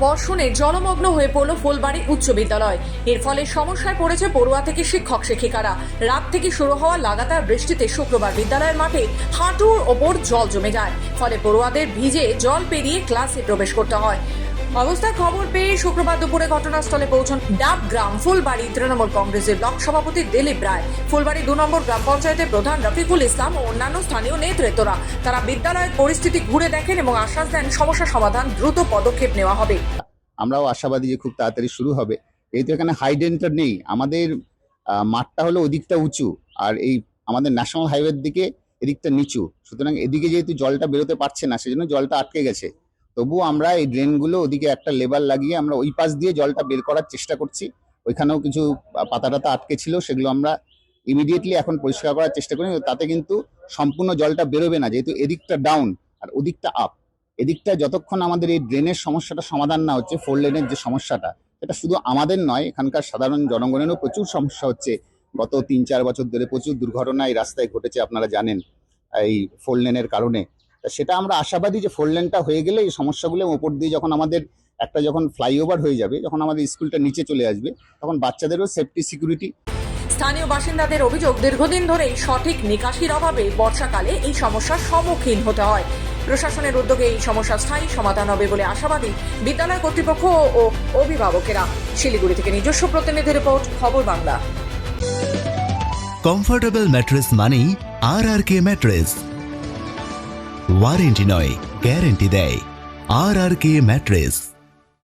বর্ষণে জলমগ্ন হয়ে পড়ল ফুলবাড়ি উচ্চ বিদ্যালয়। এর ফলে সমস্যায় পড়েছে পড়ুয়া থেকে শিক্ষক শিক্ষিকারা। রাত থেকে শুরু হওয়া লাগাতার বৃষ্টিতে শুক্রবার বিদ্যালয়ের মাঠে হাঁটুর ওপর জল জমে যায়। ফলে পড়ুয়াদের ভিজে জল পেরিয়ে ক্লাসে প্রবেশ করতে হয়। অবস্থার খবর পেয়ে শুক্রবার দুপুরে ঘটনাস্থলে পৌঁছন ডাব গ্রাম ফুলবাড়ি। তৃণমূল কংগ্রেসের ব্লক সভাপতি দিলীপ রায়। ফুলবাড়ি দু নম্বর গ্রাম পঞ্চায়েতের প্রধান রফিকুল ইসলাম ও অন্যান্য স্থানীয় নেতৃত্বরা তারা বিদ্যালয়ের পরিস্থিতি ঘুরে দেখেন এবং আশ্বাস দেন সমস্যা সমাধান দ্রুত পদক্ষেপ নেওয়া হবে। আমরাও আশাবাদী যে খুব তাড়াতাড়ি শুরু হবে। যেহেতু এখানে হাইডেন্টার নেই, আমাদের মাঠটা হলো ওদিকটা উঁচু আর এই আমাদের ন্যাশনাল হাইওয়ের দিকে এদিকটা নিচু। সুতরাং এদিকে যেহেতু জলটা বেরোতে পারছে না, সেজন্য জলটা আটকে গেছে। তবুও আমরা এই ড্রেনগুলো ওদিকে একটা লেবার লাগিয়ে আমরা ওই পাশ দিয়ে জলটা বের করার চেষ্টা করছি। ওইখানেও কিছু পাতা টাতা আটকে ছিল, সেগুলো আমরা ইমিডিয়েটলি এখন পরিষ্কার করার চেষ্টা করি। তাতে কিন্তু সম্পূর্ণ জলটা বেরোবে না, যেহেতু এদিকটা ডাউন আর ওদিকটা আপ এদিকটা যতক্ষণ আমাদের এই ড্রেনের সমস্যাটা সমাধান না হচ্ছে ফোর লেনের যে সমস্যাটা এটা শুধু আমাদের নয়, এখানকার সাধারণ জনগণেরও প্রচুর সমস্যা হচ্ছে। গত তিন চার বছর ধরে প্রচুর দুর্ঘটনা এই রাস্তায় ঘটেছে, আপনারা জানেন এই ফোর লেনের কারণে। সেটা আমরা আশাবাদী যে ফোর লেনটা হয়ে গেলে এই সমস্যাগুলো ওপর দিয়ে যখন আমাদের একটা যখন ফ্লাইওভার হয়ে যাবে যখন আমাদের স্কুলটা নিচে চলে আসবে তখন বাচ্চাদেরও সেফটি সিকিউরিটি স্থানীয় বাসিন্দাদের অভিযোগ দীর্ঘদিন ধরেই সঠিক নিকাশির অভাবে বর্ষাকালে এই সমস্যার সম্মুখীন হতে হয়। প্রশাসনের উদ্যোগে এই সমস্যার স্থায়ী সমাধান হবে বলে আশাবাদী বিদ্যালয় কর্তৃপক্ষ ও অভিভাবকেরা। শিলিগুড়ি থেকে নিজস্ব প্রতিনিধি রিপোর্ট খবর বাংলা। কমফোর্টেবল ম্যাট্রেস মানেই R R K mattress warranty নয় গ্যারেন্টি দেয় আর আর কে ম্যাট্রেস